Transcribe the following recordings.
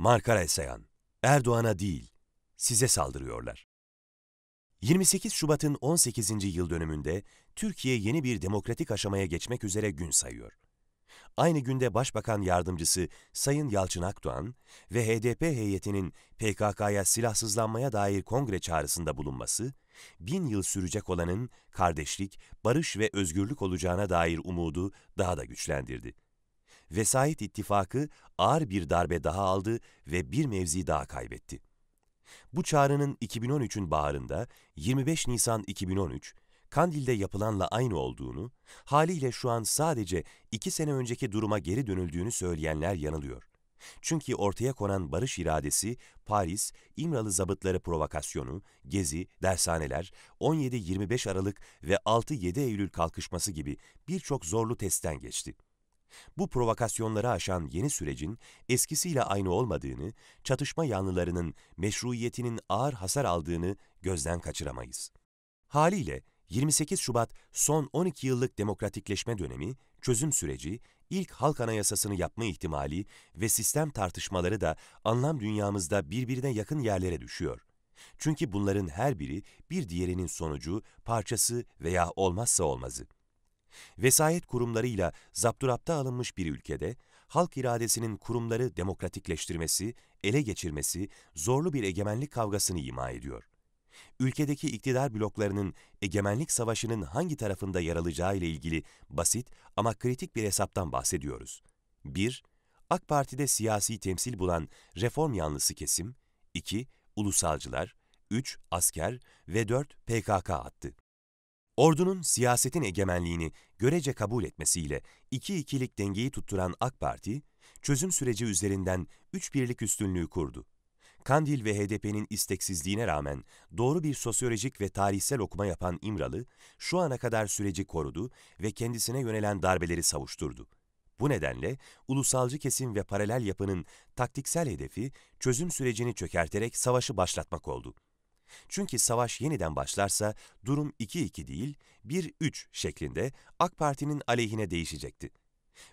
Markara Esayan, Erdoğan'a değil, size saldırıyorlar. 28 Şubat'ın 18. yıl dönümünde Türkiye yeni bir demokratik aşamaya geçmek üzere gün sayıyor. Aynı günde Başbakan Yardımcısı Sayın Yalçın Akdoğan ve HDP heyetinin PKK'ya silahsızlanmaya dair kongre çağrısında bulunması, bin yıl sürecek olanın kardeşlik, barış ve özgürlük olacağına dair umudu daha da güçlendirdi. Vesayet ittifakı ağır bir darbe daha aldı ve bir mevzi daha kaybetti. Bu çağrının 2013'ün baharında 25 Nisan 2013, Kandil'de yapılanla aynı olduğunu, haliyle şu an sadece iki sene önceki duruma geri dönüldüğünü söyleyenler yanılıyor. Çünkü ortaya konan barış iradesi, Paris, İmralı zabıtları provokasyonu, Gezi, dershaneler, 17-25 Aralık ve 6-7 Eylül kalkışması gibi birçok zorlu testten geçti. Bu provokasyonları aşan yeni sürecin eskisiyle aynı olmadığını, çatışma yanlılarının meşruiyetinin ağır hasar aldığını gözden kaçıramayız. Haliyle 28 Şubat son 12 yıllık demokratikleşme dönemi, çözüm süreci, ilk halk anayasasını yapma ihtimali ve sistem tartışmaları da anlam dünyamızda birbirine yakın yerlere düşüyor. Çünkü bunların her biri bir diğerinin sonucu, parçası veya olmazsa olmazı. Vesayet kurumlarıyla zapturapta alınmış bir ülkede, halk iradesinin kurumları demokratikleştirmesi, ele geçirmesi zorlu bir egemenlik kavgasını ima ediyor. Ülkedeki iktidar bloklarının egemenlik savaşının hangi tarafında yer alacağı ile ilgili basit ama kritik bir hesaptan bahsediyoruz. 1. AK Parti'de siyasi temsil bulan reform yanlısı kesim, 2. Ulusalcılar, 3. Asker ve 4. PKK attı. Ordunun siyasetin egemenliğini görece kabul etmesiyle iki ikilik dengeyi tutturan AK Parti, çözüm süreci üzerinden üç birlik üstünlüğü kurdu. Kandil ve HDP'nin isteksizliğine rağmen doğru bir sosyolojik ve tarihsel okuma yapan İmralı, şu ana kadar süreci korudu ve kendisine yönelen darbeleri savuşturdu. Bu nedenle ulusalcı kesim ve paralel yapının taktiksel hedefi çözüm sürecini çökerterek savaşı başlatmak oldu. Çünkü savaş yeniden başlarsa durum 2-2 değil 1-3 şeklinde AK Parti'nin aleyhine değişecekti.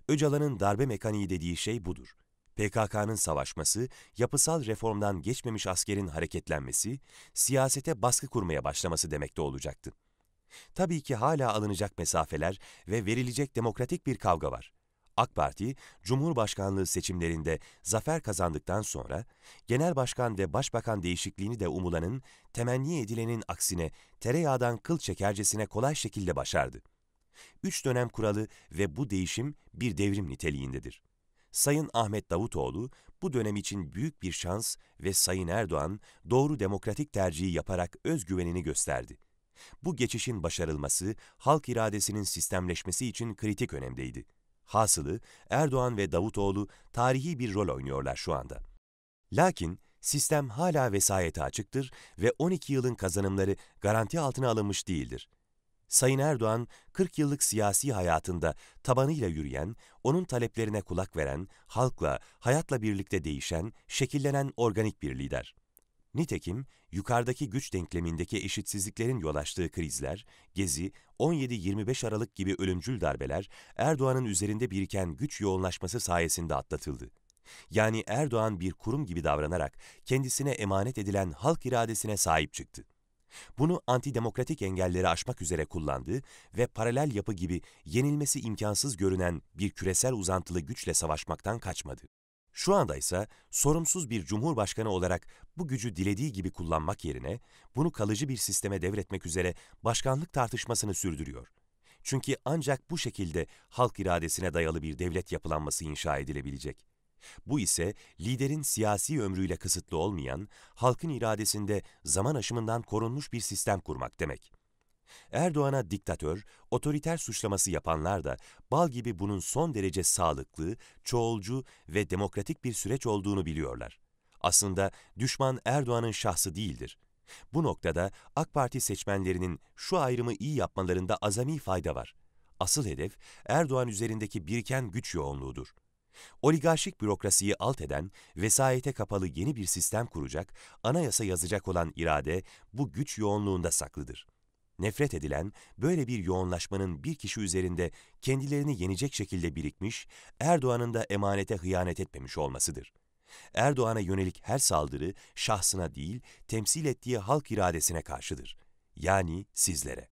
Öcalan'ın darbe mekaniği dediği şey budur. PKK'nın savaşması, yapısal reformdan geçmemiş askerin hareketlenmesi, siyasete baskı kurmaya başlaması demekte olacaktı. Tabii ki hala alınacak mesafeler ve verilecek demokratik bir kavga var. AK Parti, Cumhurbaşkanlığı seçimlerinde zafer kazandıktan sonra, genel başkan ve başbakan değişikliğini de umulanın, temenni edilenin aksine tereyağdan kıl çekercesine kolay şekilde başardı. Üç dönem kuralı ve bu değişim bir devrim niteliğindedir. Sayın Ahmet Davutoğlu bu dönem için büyük bir şans ve Sayın Erdoğan doğru demokratik tercihi yaparak özgüvenini gösterdi. Bu geçişin başarılması, halk iradesinin sistemleşmesi için kritik önemdeydi. Hasılı Erdoğan ve Davutoğlu tarihi bir rol oynuyorlar şu anda. Lakin sistem hala vesayete açıktır ve 12 yılın kazanımları garanti altına alınmış değildir. Sayın Erdoğan, 40 yıllık siyasi hayatında tabanıyla yürüyen, onun taleplerine kulak veren, halkla, hayatla birlikte değişen, şekillenen organik bir lider. Nitekim yukarıdaki güç denklemindeki eşitsizliklerin yol açtığı krizler, Gezi, 17-25 Aralık gibi ölümcül darbeler Erdoğan'ın üzerinde biriken güç yoğunlaşması sayesinde atlatıldı. Yani Erdoğan bir kurum gibi davranarak kendisine emanet edilen halk iradesine sahip çıktı. Bunu antidemokratik engelleri aşmak üzere kullandı ve paralel yapı gibi yenilmesi imkansız görünen bir küresel uzantılı güçle savaşmaktan kaçmadı. Şu anda ise sorumsuz bir cumhurbaşkanı olarak bu gücü dilediği gibi kullanmak yerine bunu kalıcı bir sisteme devretmek üzere başkanlık tartışmasını sürdürüyor. Çünkü ancak bu şekilde halk iradesine dayalı bir devlet yapılanması inşa edilebilecek. Bu ise liderin siyasi ömrüyle kısıtlı olmayan, halkın iradesinde zaman aşımından korunmuş bir sistem kurmak demek. Erdoğan'a diktatör, otoriter suçlaması yapanlar da bal gibi bunun son derece sağlıklı, çoğulcu ve demokratik bir süreç olduğunu biliyorlar. Aslında düşman Erdoğan'ın şahsı değildir. Bu noktada AK Parti seçmenlerinin şu ayrımı iyi yapmalarında azami fayda var. Asıl hedef Erdoğan üzerindeki biriken güç yoğunluğudur. Oligarşik bürokrasiyi alt eden, vesayete kapalı yeni bir sistem kuracak, anayasa yazacak olan irade bu güç yoğunluğunda saklıdır. Nefret edilen böyle bir yoğunlaşmanın bir kişi üzerinde kendilerini yenecek şekilde birikmiş, Erdoğan'ın da emanete hıyanet etmemiş olmasıdır. Erdoğan'a yönelik her saldırı şahsına değil, temsil ettiği halk iradesine karşıdır. Yani sizlere.